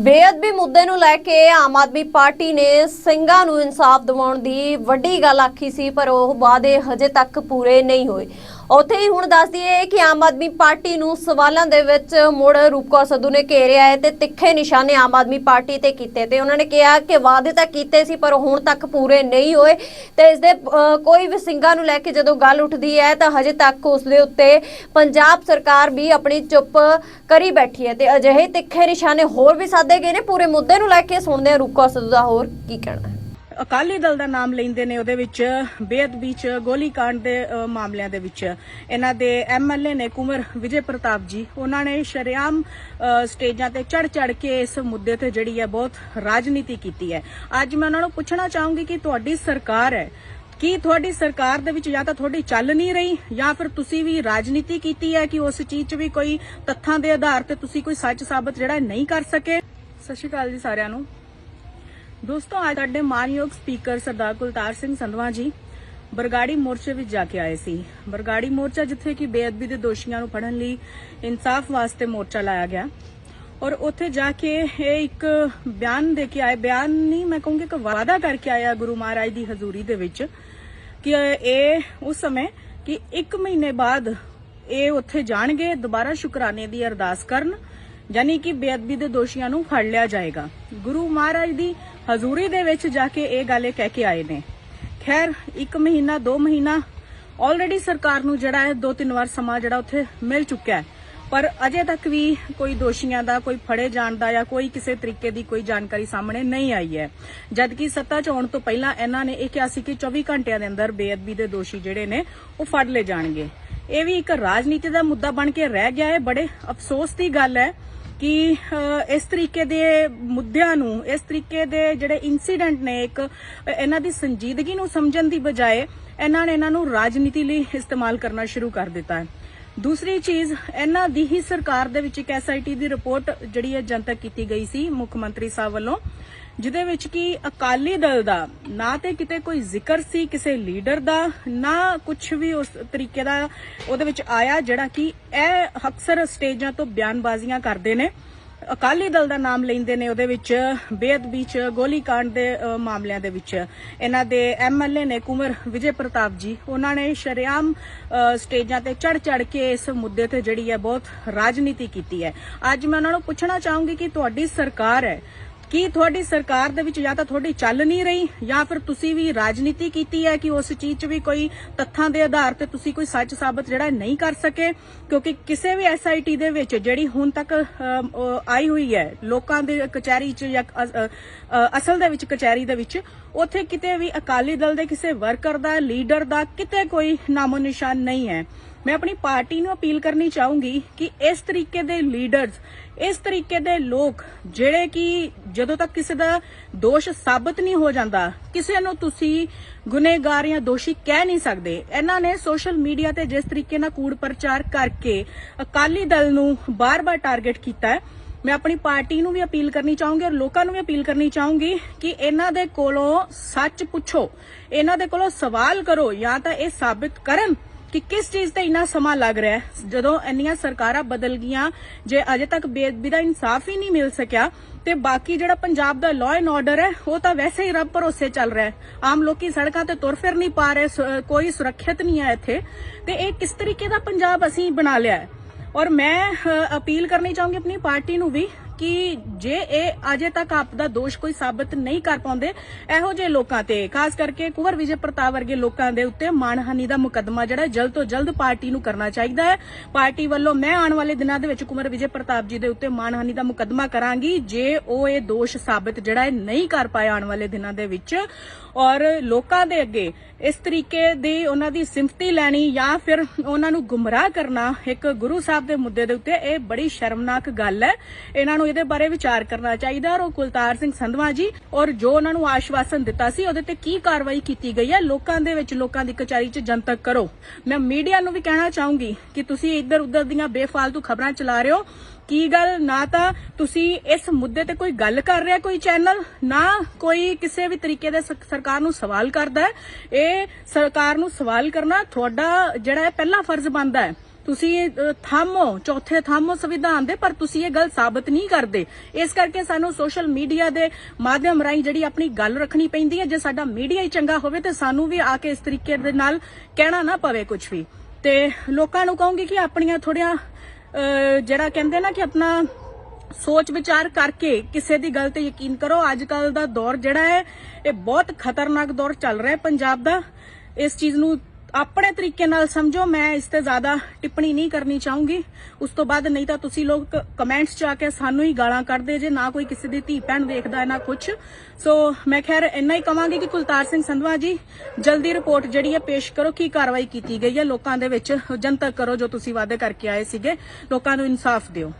ਬੇਅਦਬੀ ਮੁੱਦੇ ਨੂੰ ਲੈ ਕੇ ਆਮ ਆਦਮੀ ਪਾਰਟੀ ਨੇ ਸਿੰਘਾਂ ਨੂੰ ਇਨਸਾਫ ਦਿਵਾਉਣ ਦੀ ਵੱਡੀ ਗੱਲ ਆਖੀ ਸੀ, ਪਰ ਉਹ ਵਾਅਦੇ ਹਜੇ ਤੱਕ ਪੂਰੇ ਨਹੀਂ ਹੋਏ। ਉੱਥੇ ਹੀ ਹੁਣ ਦੱਸ ਦਈਏ ਕਿ ਆਮ ਆਦਮੀ ਪਾਰਟੀ ਨੂੰ ਸਵਾਲਾਂ ਦੇ ਵਿੱਚ ਮੁੜ ਰੂਪਕੌਰ ਸੱਧੂ ਨੇ ਘੇਰਿਆ ਹੈ ਤੇ ਤਿੱਖੇ ਨਿਸ਼ਾਨੇ ਆਮ ਆਦਮੀ ਪਾਰਟੀ ਤੇ ਕੀਤੇ ਤੇ ਉਹਨਾਂ ਨੇ ਕਿਹਾ ਕਿ ਵਾਅਦੇ ਤਾਂ ਕੀਤੇ ਸੀ, ਪਰ ਹੁਣ ਤੱਕ ਪੂਰੇ ਨਹੀਂ ਹੋਏ। ਤੇ ਇਸ ਦੇ ਕੋਈ ਵੀ ਸਿੰਘਾਂ ਨੂੰ ਲੈ ਕੇ ਜਦੋਂ ਗੱਲ ਉੱਠਦੀ ਹੈ ਤਾਂ ਹਜੇ ਤੱਕ ਉਸ ਦੇ ਉੱਤੇ ਪੰਜਾਬ ਸਰਕਾਰ ਵੀ ਆਪਣੀ ਚੁੱਪ ਕਰੀ ਬੈਠੀ ਹੈ ਤੇ ਅਜਿਹੇ ਤਿੱਖੇ ਨਿਸ਼ਾਨੇ ਹੋਰ ਵੀ ਸਾਧੇ ਗਏ ਨੇ। ਪੂਰੇ ਮੁੱਦੇ ਨੂੰ ਲੈ ਕੇ ਸੁਣਦੇ ਹਾਂ ਰੂਪਕੌਰ ਸੱਧੂ ਦਾ ਹੋਰ ਕੀ ਕਹਿਣਾ ਹੈ। ਅਕਾਲੀ ਦਲ ਦਾ ਨਾਮ ਲੈਂਦੇ ਨੇ ਉਹਦੇ ਵਿੱਚ ਬੇਅਦਬੀ ਚ ਗੋਲੀकांड ਦੇ ਮਾਮਲਿਆਂ ਦੇ ਵਿੱਚ। ਇਹਨਾਂ ਦੇ ਐਮਐਲਏ ਨੇ ਕੁਮਰ ਵਿਜੇ ਪ੍ਰਤਾਪ ਜੀ, ਉਹਨਾਂ ਨੇ ਸ਼ਰਿਆਮ ਸਟੇਜਾਂ ਤੇ ਚੜ ਚੜ ਕੇ ਇਸ ਮੁੱਦੇ ਤੇ ਜਿਹੜੀ ਹੈ ਬਹੁਤ ਰਾਜਨੀਤੀ ਕੀਤੀ ਹੈ। ਅੱਜ ਮੈਂ ਉਹਨਾਂ ਨੂੰ ਪੁੱਛਣਾ ਚਾਹੂੰਗੀ ਕਿ ਤੁਹਾਡੀ ਸਰਕਾਰ ਹੈ, ਕੀ ਤੁਹਾਡੀ ਸਰਕਾਰ ਦੇ ਵਿੱਚ ਜਾਂ ਤਾਂ ਤੁਹਾਡੀ ਚੱਲ ਨਹੀਂ ਰਹੀ, ਜਾਂ ਫਿਰ ਤੁਸੀਂ ਵੀ ਰਾਜਨੀਤੀ ਕੀਤੀ ਹੈ ਕਿ ਉਸ ਚੀਜ਼ 'ਚ ਵੀ ਕੋਈ ਤੱਥਾਂ ਦੇ ਆਧਾਰ ਤੇ ਤੁਸੀਂ ਕੋਈ ਸੱਚ ਸਾਬਤ ਜਿਹੜਾ ਨਹੀਂ ਕਰ ਸਕੇ? ਸਤਿ ਸ਼੍ਰੀ ਅਕਾਲ ਜੀ ਸਾਰਿਆਂ ਨੂੰ। ਦੋਸਤੋ, ਅੱਜ ਸਾਡੇ ਮਾਨਯੋਗ ਸਪੀਕਰ ਸਰਦਾਰ ਕੁਲਤਾਰ ਸਿੰਘ ਸੰਧਵਾ ਜੀ ਬਰਗਾੜੀ ਮੋਰਚੇ ਵਿੱਚ ਜਾ ਕੇ ਆਏ ਸੀ। ਬਰਗਾੜੀ ਮੋਰਚਾ ਜਿੱਥੇ ਕਿ ਬੇਅਦਬੀ ਦੇ ਦੋਸ਼ੀਆਂ ਨੂੰ ਫੜਨ ਲਈ ਇਨਸਾਫ ਵਾਸਤੇ ਮੋਰਚਾ ਲਾਇਆ ਗਿਆ। ਔਰ ਉੱਥੇ ਜਾ ਕੇ ਇਹ ਇੱਕ ਬਿਆਨ ਦੇ ਕੇ ਆਏ, ਬਿਆਨ ਨਹੀਂ, ਮੈਂ ਕਹੂੰਗੀ ਕਿ ਵਾਅਦਾ ਕਰਕੇ ਆਇਆ ਗੁਰੂ ਮਹਾਰਾਜ ਦੀ ਹਜ਼ੂਰੀ ਦੇ ਵਿੱਚ ਕਿ ਇਹ ਉਸ ਸਮੇਂ ਕਿ 1 ਮਹੀਨੇ ਬਾਅਦ ਇਹ ਉੱਥੇ ਜਾਣਗੇ, ਦੁਬਾਰਾ ਸ਼ੁਕਰਾਨੇ ਦੀ ਅਰਦਾਸ ਕਰਨ ਯਾਨੀ ਕਿ ਬੇਅਦਬੀ ਦੇ ਦੋਸ਼ੀਆਂ ਨੂੰ ਫੜ ਲਿਆ ਜਾਏਗਾ। ਗੁਰੂ ਮਹਾਰਾਜ ਦੀ ਹਜ਼ੂਰੀ ਦੇ ਵਿੱਚ ਜਾ ਕੇ ਇਹ ਗੱਲ ਕਹਿ ਕੇ ਆਏ ਨੇ, ਖੈਰ 1 ਮਹੀਨਾ 2 ਮਹੀਨਾ ਆਲਰੇਡੀ ਸਰਕਾਰ ਨੂੰ ਜਿਹੜਾ ਹੈ ਦੋ ਤਿੰਨ ਵਾਰ ਸਮਾਂ ਜਿਹੜਾ ਉੱਥੇ ਮਿਲ ਚੁੱਕਿਆ ਹੈ। ਪਰ ਅਜੇ ਤੱਕ ਵੀ ਕੋਈ ਦੋਸ਼ੀਆਂ ਦਾ, ਕੋਈ ਫੜੇ ਜਾਣ ਦਾ ਜਾਂ ਕੋਈ ਕਿਸੇ ਤਰੀਕੇ ਦੀ ਕੋਈ ਜਾਣਕਾਰੀ ਸਾਹਮਣੇ ਨਹੀਂ ਆਈ ਹੈ। ਜਦਕਿ ਸੱਤਾ 'ਚ ਆਉਣ ਤੋਂ ਪਹਿਲਾਂ ਇਹਨਾਂ ਨੇ ਇਹ ਕਿਹਾ ਸੀ ਕਿ 24 ਘੰਟਿਆਂ ਦੇ ਅੰਦਰ ਬੇਅਦਬੀ ਦੇ ਦੋਸ਼ੀ ਜਿਹੜੇ ਨੇ, ਉਹ ਫੜ ਲਏ ਜਾਣਗੇ। ਇਹ ਵੀ ਇੱਕ ਰਾਜਨੀਤੀ ਦਾ ਮੁੱਦਾ ਬਣ ਕੇ ਰਹਿ ਗਿਆ ਹੈ। ਬੜੇ ਅਫਸੋਸ ਦੀ ਗੱਲ ਹੈ ਕਿ ਇਸ ਤਰੀਕੇ ਦੇ ਮੁੱਦਿਆਂ ਨੂੰ ਇਸ ਤਰੀਕੇ ਦੇ ਜਿਹੜੇ ਇਨਸੀਡੈਂਟ ਨੇ ਇੱਕ ਅ, ਇਹਨਾਂ ਦੀ ਸੰਜੀਦਗੀ ਨੂੰ ਸਮਝਣ ਦੀ ਬਜਾਏ ਇਹਨਾਂ ਨੇ ਇਹਨਾਂ ਨੂੰ ਰਾਜਨੀਤੀ ਲਈ ਇਸਤੇਮਾਲ ਕਰਨਾ ਸ਼ੁਰੂ ਕਰ ਦਿੱਤਾ ਹੈ। ਦੂਸਰੀ ਚੀਜ਼ ਇਹਨਾਂ ਦੀ ਹੀ ਸਰਕਾਰ ਦੇ ਵਿੱਚ ਇੱਕ ਐਸਆਈਟੀ ਦੀ ਰਿਪੋਰਟ ਜਿਹੜੀ ਹੈ ਜਨਤਕ ਕੀਤੀ ਗਈ ਸੀ ਮੁੱਖ ਮੰਤਰੀ ਸਾਹਿਬ ਵੱਲੋਂ। ਜਿਹਦੇ ਵਿੱਚ ਕਿ ਅਕਾਲੀ ਦਲ ਦਾ ਨਾ ਤੇ ਕਿਤੇ ਕੋਈ ਜ਼ਿਕਰ ਸੀ ਕਿਸੇ ਲੀਡਰ ਦਾ, ਨਾ ਕੁਝ ਵੀ ਉਸ ਤਰੀਕੇ ਦਾ ਉਹਦੇ ਵਿੱਚ ਆਇਆ ਜਿਹੜਾ ਕਿ ਇਹ ਅਕਸਰ ਸਟੇਜਾਂ ਤੋਂ ਬਿਆਨਬਾਜ਼ੀਆਂ ਕਰਦੇ ਨੇ। ਅਕਾਲੀ ਦਲ ਦਾ ਨਾਮ ਲੈਂਦੇ ਨੇ ਉਹਦੇ ਵਿੱਚ ਬੇਅਦਬੀ ਚ ਗੋਲੀकांड ਦੇ ਮਾਮਲਿਆਂ ਦੇ ਵਿੱਚ। ਇਹਨਾਂ ਦੇ ਐਮਐਲਏ ਨੇ ਕੁਮਰ ਵਿਜੇ ਪ੍ਰਤਾਪ ਜੀ, ਉਹਨਾਂ ਨੇ ਸ਼ਰਿਆਮ ਸਟੇਜਾਂ ਤੇ ਚੜ ਚੜ ਕੇ ਇਸ ਮੁੱਦੇ ਤੇ ਜਿਹੜੀ ਹੈ ਬਹੁਤ ਰਾਜਨੀਤੀ ਕੀਤੀ ਹੈ। ਅੱਜ ਮੈਂ ਉਹਨਾਂ ਨੂੰ ਪੁੱਛਣਾ ਚਾਹੂੰਗੀ ਕਿ ਤੁਹਾਡੀ ਸਰਕਾਰ ਹੈ ਕੀ ਤੁਹਾਡੀ ਸਰਕਾਰ ਦੇ ਵਿੱਚ ਜਾਂ ਤਾਂ ਤੁਹਾਡੀ ਚੱਲ ਨਹੀਂ ਰਹੀ ਜਾਂ ਫਿਰ ਤੁਸੀਂ ਵੀ ਰਾਜਨੀਤੀ ਕੀਤੀ ਹੈ ਕਿ ਉਸ ਚੀਜ਼ 'ਚ ਵੀ ਕੋਈ ਤੱਥਾਂ ਦੇ ਆਧਾਰ ਤੇ ਤੁਸੀਂ ਕੋਈ ਸੱਚ ਸਾਬਤ ਜਿਹੜਾ ਨਹੀਂ ਕਰ ਸਕੇ? ਕਿਉਂਕਿ ਕਿਸੇ ਵੀ ਐਸਆਈਟੀ ਦੇ ਵਿੱਚ ਜਿਹੜੀ ਹੁਣ ਤੱਕ ਆਈ ਹੋਈ ਹੈ, ਲੋਕਾਂ ਦੇ ਕਚਹਿਰੀ 'ਚ ਜਾਂ ਅਸਲ ਦੇ ਵਿੱਚ ਕਚਹਿਰੀ ਦੇ ਵਿੱਚ, ਉੱਥੇ ਕਿਤੇ ਵੀ ਅਕਾਲੀ ਦਲ ਦੇ ਕਿਸੇ ਵਰਕਰ ਦਾ, ਲੀਡਰ ਦਾ ਕਿਤੇ ਕੋਈ ਨਾਮੋ ਨਿਸ਼ਾਨ ਨਹੀਂ ਹੈ। ਮੈਂ ਆਪਣੀ ਪਾਰਟੀ ਨੂੰ ਅਪੀਲ ਕਰਨੀ ਚਾਹੂੰਗੀ ਕਿ ਇਸ ਤਰੀਕੇ ਦੇ ਲੀਡਰਸ, ਇਸ ਤਰੀਕੇ ਦੇ ਲੋਕ ਜਿਹੜੇ ਕਿ ਜਦੋਂ ਤੱਕ ਕਿਸੇ ਦਾ ਦੋਸ਼ ਸਾਬਤ ਨਹੀਂ ਹੋ ਜਾਂਦਾ, ਕਿਸੇ ਨੂੰ ਤੁਸੀਂ ਗੁਨੇਗਾਰ ਜਾਂ ਦੋਸ਼ੀ ਕਹਿ ਨਹੀਂ ਸਕਦੇ। ਇਹਨਾਂ ਨੇ ਸੋਸ਼ਲ ਮੀਡੀਆ ਤੇ ਜਿਸ ਤਰੀਕੇ ਨਾਲ ਕੂੜ ਪ੍ਰਚਾਰ ਕਰਕੇ ਅਕਾਲੀ ਦਲ ਨੂੰ ਬਾਰ-ਬਾਰ ਟਾਰਗੇਟ ਕੀਤਾ ਹੈ, ਮੈਂ ਆਪਣੀ ਪਾਰਟੀ ਨੂੰ ਵੀ ਅਪੀਲ ਕਰਨੀ ਚਾਹੂੰਗੀ ਔਰ ਲੋਕਾਂ ਨੂੰ ਵੀ ਅਪੀਲ ਕਰਨੀ ਚਾਹੂੰਗੀ ਕਿ ਇਹਨਾਂ ਦੇ ਕੋਲੋਂ ਸੱਚ ਪੁੱਛੋ, ਇਹਨਾਂ ਦੇ ਕੋਲੋਂ ਸਵਾਲ ਕਰੋ ਜਾਂ ਤਾਂ ਇਹ ਸਾਬਿਤ ਕਰਨ ਕਿ ਕਿਸ ਚੀਜ਼ ਤੇ ਇੰਨਾ ਸਮਾਂ ਲੱਗ ਰਿਹਾ ਹੈ? ਜਦੋਂ ਇੰਨੀਆਂ ਸਰਕਾਰਾਂ ਬਦਲ ਗਈਆਂ, ਜੇ ਅਜੇ ਤੱਕ ਬੇਅਦਬੀ ਦਾ ਇਨਸਾਫ ਹੀ ਨਹੀਂ ਮਿਲ ਸਕਿਆ, ਤੇ ਬਾਕੀ ਜਿਹੜਾ ਪੰਜਾਬ ਦਾ ਲਾਅ ਐਂਡ ਆਰਡਰ ਹੈ, ਉਹ ਤਾਂ ਵੈਸੇ ਹੀ ਰੱਬ ਭਰੋਸੇ ਚੱਲ ਰਿਹਾ ਹੈ। ਆਮ ਲੋਕੀ ਸੜਕਾਂ ਤੇ ਤੁਰ ਫਿਰ ਨਹੀਂ ਪਾ ਰਹੇ ਕੋਈ ਸੁਰੱਖਿਅਤ ਨਹੀਂ ਹੈ ਇੱਥੇ। ਤੇ ਇਹ ਕਿਸ ਤਰੀਕੇ ਦਾ ਪੰਜਾਬ ਅਸੀਂ ਬਣਾ ਲਿਆ ਹੈ? ਔਰ ਮੈਂ ਅਪੀਲ ਕਰਨੀ ਚਾਹੂੰਗੀ ਆਪਣੀ ਪਾਰਟੀ ਨੂੰ ਵੀ ਕਿ ਜੇ ਇਹ ਅਜੇ ਤੱਕ ਆਪ ਦਾ ਦੋਸ਼ ਕੋਈ ਸਾਬਤ ਨਹੀਂ ਕਰ ਪਾਉਂਦੇ, ਇਹੋ ਜਿਹੇ ਲੋਕਾਂ ਤੇ, ਖਾਸ ਕਰਕੇ ਕੁਵਰ ਵਿਜੇ ਪ੍ਰਤਾਪ ਵਰਗੇ ਲੋਕਾਂ ਦੇ ਉੱਤੇ ਮਾਨਹਾਨੀ ਦਾ ਮੁਕੱਦਮਾ ਜਿਹੜਾ ਜਲਦ ਤੋਂ ਜਲਦ ਪਾਰਟੀ ਨੂੰ ਕਰਨਾ ਚਾਹੀਦਾ ਹੈ। ਪਾਰਟੀ ਵੱਲੋਂ ਮੈਂ ਆਉਣ ਵਾਲੇ ਦਿਨਾਂ ਦੇ ਵਿੱਚ ਕੁਵਰ ਵਿਜੇ ਪ੍ਰਤਾਪ ਜੀ ਦੇ ਉੱਤੇ ਮਾਨਹਾਨੀ ਦਾ ਮੁਕੱਦਮਾ ਕਰਾਂਗੀ, ਜੇ ਉਹ ਇਹ ਦੋਸ਼ ਸਾਬਤ ਜਿਹੜਾ ਹੈ ਨਹੀਂ ਕਰ ਪਾਏ ਆਉਣ ਵਾਲੇ ਦਿਨਾਂ ਦੇ ਵਿੱਚ। ਔਰ ਲੋਕਾਂ ਦੇ ਅੱਗੇ ਇਸ ਤਰੀਕੇ ਦੀ ਉਹਨਾਂ ਦੀ ਸਿੰਪਤੀ ਲੈਣੀ ਜਾਂ ਫਿਰ ਉਹਨਾਂ ਨੂੰ ਗੁੰਮਰਾਹ ਕਰਨਾ, ਇੱਕ ਗੁਰੂ ਸਾਹਿਬ ਦੇ ਮੁੱਦੇ ਦੇ ਉੱਤੇ ਇਹ ਬੜੀ ਸ਼ਰਮਨਾਕ ਗੱਲ ਹੈ। ਇਹਨਾਂ ਨੂੰ ਇਹਦੇ ਬਾਰੇ ਵਿਚਾਰ ਕਰਨਾ ਚਾਹੀਦਾ ਔਰ ਉਹ ਕੁਲਤਾਰ ਸਿੰਘ ਸੰਧਵਾ ਜੀ ਔਰ ਜੋ ਉਹਨਾਂ ਨੂੰ ਆਸ਼ਵਾਸਨ ਦਿੱਤਾ ਸੀ, ਉਹਦੇ ਤੇ ਕੀ ਕਾਰਵਾਈ ਕੀਤੀ ਗਈ ਹੈ, ਲੋਕਾਂ ਦੇ ਵਿੱਚ ਲੋਕਾਂ ਦੀ ਕਚਾਰੀ 'ਚ ਜਨਤਕ ਕਰੋ। ਮੈਂ ਮੀਡੀਆ ਨੂੰ ਵੀ ਕਹਿਣਾ ਚਾਹੂੰਗੀ ਕਿ ਤੁਸੀਂ ਇੱਧਰ ਉੱਧਰ ਦੀਆਂ ਬੇਫਾਲਤੂ ਖਬਰਾਂ ਚਲਾ ਰਹੇ ਹੋ। ਕੀ ਗੱਲ? ਨਾ ਤਾਂ ਤੁਸੀਂ ਇਸ ਮੁੱਦੇ ਤੇ ਕੋਈ ਗੱਲ ਕਰ ਰਿਹਾ ਕੋਈ ਚੈਨਲ, ਨਾ ਕੋਈ ਕਿਸੇ ਵੀ ਤਰੀਕੇ ਦੇ ਸਰਕਾਰ ਨੂੰ ਸਵਾਲ ਕਰਦਾ ਹੈ। ਇਹ ਸਰਕਾਰ ਨੂੰ ਸਵਾਲ ਕਰਨਾ ਤੁਹਾਡਾ ਜਿਹੜਾ ਹੈ ਪਹਿਲਾ ਫਰਜ਼ ਬਣਦਾ ਹੈ। ਤੁਸੀਂ ਅ, ਥੰਮੋ ਚੌਥੇ ਥੰਮੋ ਸੰਵਿਧਾਨ ਦੇ ਪਰ ਤੁਸੀਂ ਇਹ ਗੱਲ ਸਾਬਤ ਨਹੀਂ ਕਰਦੇ। ਇਸ ਕਰਕੇ ਸਾਨੂੰ ਸੋਸ਼ਲ ਮੀਡੀਆ ਦੇ ਮਾਧਿਅਮ ਰਾਹੀਂ ਜਿਹੜੀ ਆਪਣੀ ਗੱਲ ਰੱਖਣੀ ਪੈਂਦੀ ਹੈ ਜੇ ਸਾਡਾ ਮੀਡੀਆ ਹੀ ਚੰਗਾ ਹੋਵੇ ਤੇ ਸਾਨੂੰ ਵੀ ਆ ਕੇ ਇਸ ਤਰੀਕੇ ਦੇ ਨਾਲ ਕਹਿਣਾ ਨਾ ਪਵੇ ਕੁਝ ਵੀ। ਤੇ ਲੋਕਾਂ ਨੂੰ ਕਹੂੰਗੀ ਕਿ ਆਪਣੀਆਂ ਥੋੜੀਆਂ ਜਿਹੜਾ ਕਹਿੰਦੇ ਨਾ ਕਿ ਆਪਣਾ ਸੋਚ ਵਿਚਾਰ ਕਰਕੇ ਕਿਸੇ ਦੀ ਗੱਲ ਤੇ ਯਕੀਨ ਕਰੋ। ਅੱਜ ਕੱਲ ਦਾ ਦੌਰ ਜਿਹੜਾ ਹੈ ਇਹ ਬਹੁਤ ਖਤਰਨਾਕ ਦੌਰ ਚੱਲ ਰਿਹਾ ਹੈ ਪੰਜਾਬ ਦਾ। ਇਸ ਚੀਜ਼ ਨੂੰ ਆਪਣੇ ਤਰੀਕੇ ਨਾਲ ਸਮਝੋ, ਮੈਂ ਇਸ ਤੇ ਜ਼ਿਆਦਾ ਟਿੱਪਣੀ ਨਹੀਂ ਕਰਨੀ ਚਾਹੂੰਗੀ। ਉਸ ਤੋਂ ਬਾਅਦ ਨਹੀਂ ਤਾਂ ਤੁਸੀਂ ਲੋਕ ਕਮੈਂਟਸ ਚ ਆ ਕੇ ਸਾਨੂੰ ਹੀ ਗਾਲਾਂ ਕੱਢਦੇ ਜੇ, ਨਾ ਕੋਈ ਕਿਸੇ ਦੀ ਧੀ ਭੈਣ ਦੇਖਦਾ ਨਾ ਕੁਝ ਸੋ ਮੈਂ ਖੈਰ ਇੰਨਾ ਹੀ ਕਵਾਂਗੀ ਕਿ ਕੁਲਤਾਰ ਸਿੰਘ ਸੰਧਵਾ ਜੀ, ਜਲਦੀ ਰਿਪੋਰਟ ਜਿਹੜੀ ਹੈ ਪੇਸ਼ ਕਰੋ, ਕੀ ਕਾਰਵਾਈ ਕੀਤੀ ਗਈ ਹੈ ਲੋਕਾਂ ਦੇ ਵਿੱਚ। ਜਨਤਕ ਕਰੋ ਜੋ ਤੁਸੀਂ ਵਾਅਦੇ ਕਰਕੇ ਆਏ ਸੀਗੇ। ਲੋਕਾਂ ਨੂੰ ਇਨਸਾਫ ਦਿਓ।